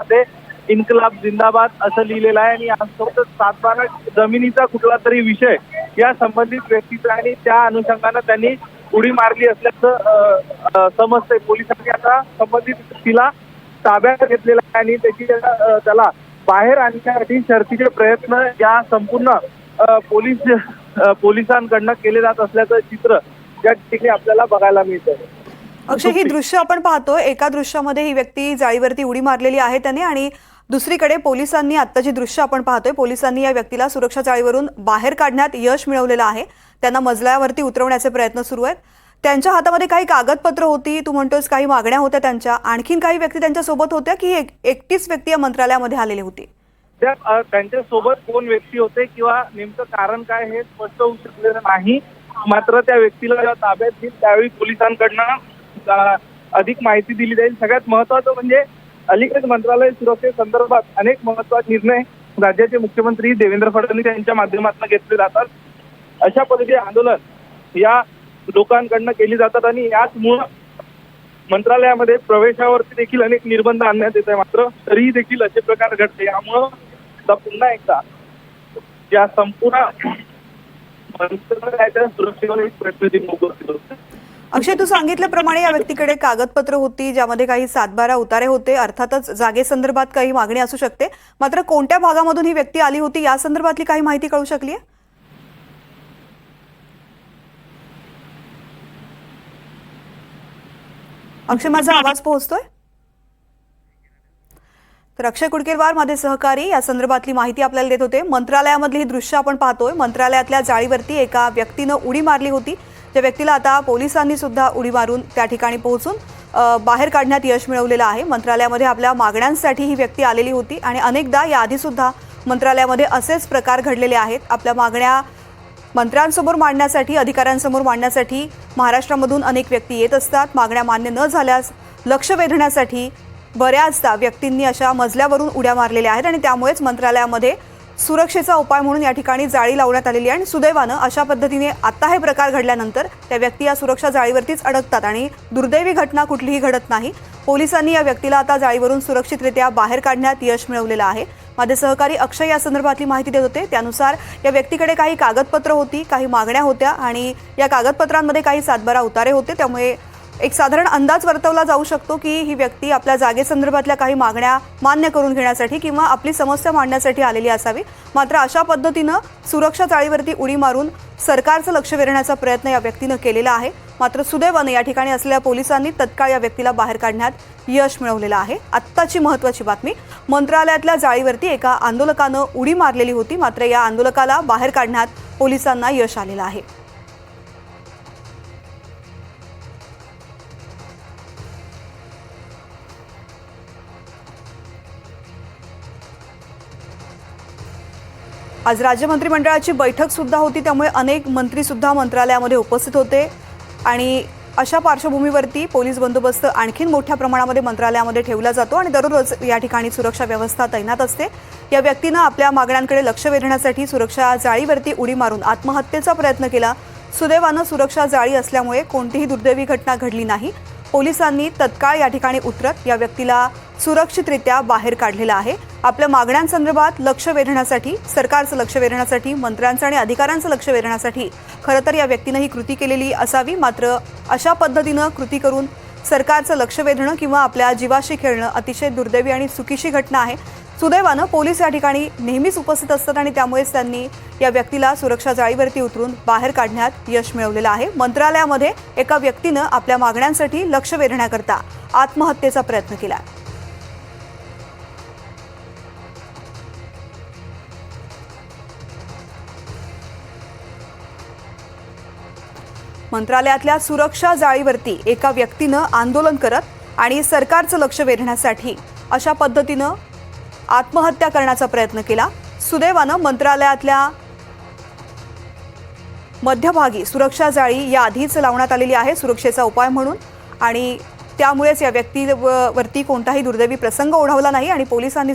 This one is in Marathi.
मध्ये इन्कलाब जिंदाबाद असं लिहिलेलं आहे आणि यासोबतच सातबारा जमिनीचा कुठला तरी विषय या संबंधित व्यक्तीचा आणि त्या अनुषंगानं त्यांनी उडी मारली असल्याचं समजतंय. पोलिसांनी आता संबंधित व्यक्तीला ताब्यात घेतलेला आहे आणि त्याची त्याला बाहेर आणण्यासाठी शर्तीचे प्रयत्न या संपूर्ण पोलीस पोलिसांकडनं केले जात असल्याचं चित्र या ठिकाणी आपल्याला बघायला मिळतं अक्षय ही दृश्य आपण पाहतोय. एका दृश्यामध्ये ही व्यक्ती जाळीवरती उडी मारलेली आहे त्याने आणि दुसरीकडे पोलिसांनी आत्ताची दृश्य आपण पाहतोय पोलिसांनी या व्यक्तीला सुरक्षा जाळीवरून बाहेर काढण्यात यश मिळवलेलं आहे. त्यांना मजल्यावरती उतरवण्याचे प्रयत्न सुरू आहेत. त्यांच्या हातामध्ये काही कागदपत्र होती तू म्हणतोस काही मागण्या होत्या त्यांच्या. आणखीन काही व्यक्ती त्यांच्यासोबत होत्या की एक- एकटीच व्यक्ती या मंत्रालयामध्ये आलेली होती? त्यांच्यासोबत कोण व्यक्ती होते किंवा नेमकं कारण काय हे स्पष्ट होऊ शकलेलं नाही. मात्र त्या व्यक्तीला ताब्यात घेईल त्यावेळी पोलिसांकडनं अधिक माहिती दिली जाईल. सगळ्यात महत्वाचं म्हणजे अलीकडे मंत्रालय सुरक्षेसंदर्भात अनेक महत्त्वाचे निर्णय राज्याचे मुख्यमंत्री देवेंद्र फडणवीस यांच्या माध्यमातून घेतले जातात. अशा पद्धतीचे आंदोलन या लोकांकडनं केली जातात आणि याचमुळं मंत्रालयामध्ये प्रवेशावरती देखील अनेक निर्बंध आणण्यात येत आहे मात्र तरीही देखील असे प्रकार घडते यामुळं पुन्हा एकदा या संपूर्ण मंत्रालयाच्या सुरक्षेवर एक प्रश्नचिन्ह उपस्थित होते. अक्षय तू सांगितल्याप्रमाणे या व्यक्तीकडे कागदपत्र होती ज्यामध्ये काही सातबारा उतारे होते. अर्थातच जागेसंदर्भात काही मागणी असू शकते. मात्र कोणत्या भागामधून ही व्यक्ती आली होती या संदर्भातली काही माहिती कळू शकली आहे अक्षय माझा आवाज पोहोचतोय? तर अक्षय कुडकेरवार माझे सहकारी या संदर्भातली माहिती आपल्याला देत होते. मंत्रालयामधली ही दृश्य आपण पाहतोय. मंत्रालयातल्या जाळीवरती एका व्यक्तीनं उडी मारली होती. त्या व्यक्तीला आता पोलिसांनी सुद्धा उडी मारून त्या ठिकाणी पोहोचून बाहेर काढण्यात यश मिळवलेलं आहे. मंत्रालयामध्ये आपल्या मागण्यांसाठी ही व्यक्ती आलेली होती आणि अनेकदा याआधी सुद्धा मंत्रालयामध्ये असेच प्रकार घडलेले आहेत. आपल्या मागण्या मंत्र्यांसमोर मांडण्यासाठी अधिकाऱ्यांसमोर मांडण्यासाठी महाराष्ट्रामधून अनेक व्यक्ती येत असतात. मागण्या मान्य न झाल्यास लक्ष वेधण्यासाठी बऱ्याचदा व्यक्तींनी अशा मजल्यावरून उड्या मारलेल्या आहेत आणि त्यामुळेच मंत्रालयामध्ये सुरक्षेचा उपाय म्हणून या ठिकाणी जाळी लावण्यात आलेली आहे आणि सुदैवानं अशा पद्धतीने आता हे प्रकार घडल्यानंतर त्या व्यक्ती या सुरक्षा जाळीवरतीच अडकतात आणि दुर्दैवी घटना कुठलीही घडत नाही. पोलिसांनी या व्यक्तीला आता जाळीवरून सुरक्षितरित्या बाहेर काढण्यात यश मिळवलेलं आहे. माझे सहकारी अक्षय या संदर्भातली माहिती देत होते. त्यानुसार या व्यक्तीकडे काही कागदपत्र होती काही मागण्या होत्या आणि या कागदपत्रांमध्ये काही सातबारा उतारे होते. त्यामुळे एक साधारण अंदाज वर्तवला जाऊ शकतो की ही व्यक्ती आपल्या जागेसंदर्भातल्या काही मागण्या मान्य करून घेण्यासाठी किंवा आपली समस्या मांडण्यासाठी आलेली असावी. मात्र अशा पद्धतीनं सुरक्षा जाळीवरती उडी मारून सरकारचं लक्ष वेधण्याचा प्रयत्न या व्यक्तीनं केलेला आहे. मात्र सुदैवानं या ठिकाणी असलेल्या पोलिसांनी तत्काळ या व्यक्तीला बाहेर काढण्यात यश मिळवलेलं आहे. आत्ताची महत्त्वाची बातमी मंत्रालयातल्या जाळीवरती एका आंदोलकानं उडी मारलेली होती मात्र या आंदोलकाला बाहेर काढण्यात पोलिसांना यश आलेलं आहे. आज राज्य मंत्रिमंडळाची बैठक सुद्धा होती त्यामुळे अनेक मंत्री सुद्धा मंत्रालयामध्ये उपस्थित होते. आणि अशा पार्श्वभूमीवरती पोलीस बंदोबस्त आणखीन मोठ्या प्रमाणामध्ये मंत्रालयामध्ये ठेवला जातो आणि दररोज या ठिकाणी सुरक्षा व्यवस्था तैनात असते. या व्यक्तीनं आपल्या मागण्यांकडे लक्ष वेधण्यासाठी सुरक्षा जाळीवरती उडी मारून आत्महत्येचा प्रयत्न केला. सुदैवानं सुरक्षा जाळी असल्यामुळे कोणतीही दुर्दैवी घटना घडली नाही. पोलिसांनी तत्काळ या ठिकाणी उतरत या व्यक्तीला सुरक्षितरित्या बाहेर काढलेलं आहे. आपल्या मागण्यांसंदर्भात लक्ष वेधण्यासाठी सरकारचं लक्ष वेधण्यासाठी मंत्र्यांचं आणि अधिकाऱ्यांचं लक्ष वेधण्यासाठी खरं तर या व्यक्तीनं ही कृती केलेली असावी. मात्र अशा पद्धतीनं कृती करून सरकारचं लक्ष वेधणं किंवा आपल्या जीवाशी खेळणं अतिशय दुर्दैवी आणि चुकीची घटना आहे. सुदैवानं पोलीस या ठिकाणी नेहमीच उपस्थित असतात आणि त्यामुळेच त्यांनी या व्यक्तीला सुरक्षा जाळीवरती उतरून बाहेर काढण्यात यश मिळवलेलं आहे. मंत्रालयामध्ये एका व्यक्तीनं आपल्या मागण्यांसाठी लक्ष वेधण्याकरता आत्महत्येचा प्रयत्न केला. मंत्रालयातल्या सुरक्षा जाळीवरती एका व्यक्तीनं आंदोलन करत आणि सरकारचं लक्ष वेधण्यासाठी अशा पद्धतीनं आत्महत्या करण्याचा प्रयत्न केला. सुदैवानं मंत्रालयातल्या मध्यभागी सुरक्षा जाळी या आधीच लावण्यात आलेली आहे सुरक्षेचा उपाय म्हणून. आणि त्यामुळेच या व्यक्तीवरती कोणताही दुर्दैवी प्रसंग ओढावला नाही आणि पोलिसांनी